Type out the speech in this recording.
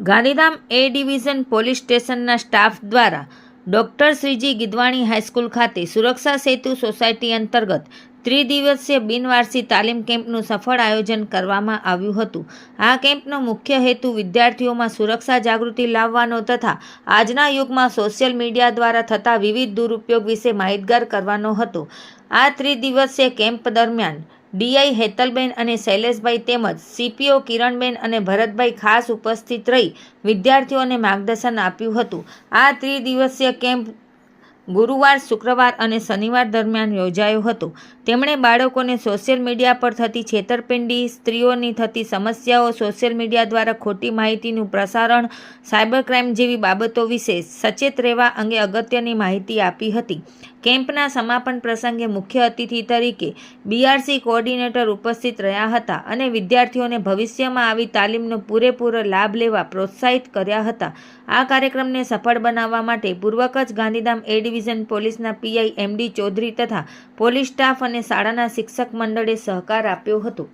Gandhidham A division police સ્ટેશનના staff દ્વારા doctor Shreeji Gidwani high school ખાતે સુરક્ષા સેતુ સોસાયટી અંતર્ગત ત્રિદિવસીય બિનવારસી તાલીમ કેમ્પનું સફળ આયોજન કરવામાં આવ્યું હતું. આ કેમ્પનો મુખ્ય હેતુ વિદ્યાર્થીઓમાં સુરક્ષા જાગૃતિ લાવવાનો તથા આજના યુગમાં સોશિયલ મીડિયા દ્વારા થતા વિવિધ દુરુપયોગ વિશે માહિતગાર કરવાનો હતો. આ ત્રિદિવસીય કેમ્પ દરમિયાન ડીઆઈ હેતલબેન અને શૈલેષભાઈ તેમજ સીપીઓ કિરણબેન અને ભરતભાઈ ખાસ ઉપસ્થિત રહી વિદ્યાર્થીઓને માર્ગદર્શન આપ્યું હતું. આ ત્રિદિવસીય કેમ્પ ગુરુવાર, શુક્રવાર અને શનિવાર દરમિયાન યોજાયો હતો. તેમણે બાળકોને સોશિયલ મીડિયા પર થતી છેતરપિંડી, સ્ત્રીઓની થતી સમસ્યાઓ સોશિયલ મીડિયા દ્વારા ખોટી માહિતીનું પ્રસારણ, સાયબર ક્રાઇમ જેવી બાબતો વિશે સચેત રહેવા અંગે અગત્યની માહિતી આપી હતી. કેમ્પના સમાપન પ્રસંગે મુખ્ય અતિથિ તરીકે બીઆરસી કોઓર્ડિનેટર ઉપસ્થિત રહ્યા હતા અને વિદ્યાર્થીઓને ભવિષ્યમાં આવી તાલીમનો પૂરેપૂરો લાભ લેવા પ્રોત્સાહિત કર્યા હતા. આ કાર્યક્રમને સફળ બનાવવા માટે પૂર્વ કચ્છ ગાંધીધામ એ ડિવિઝન પોલીસના પીઆઈ એમડી ચૌધરી તથા પોલીસ સ્ટાફ અને શાળાના શિક્ષક મંડળે સહકાર આપ્યો હતો.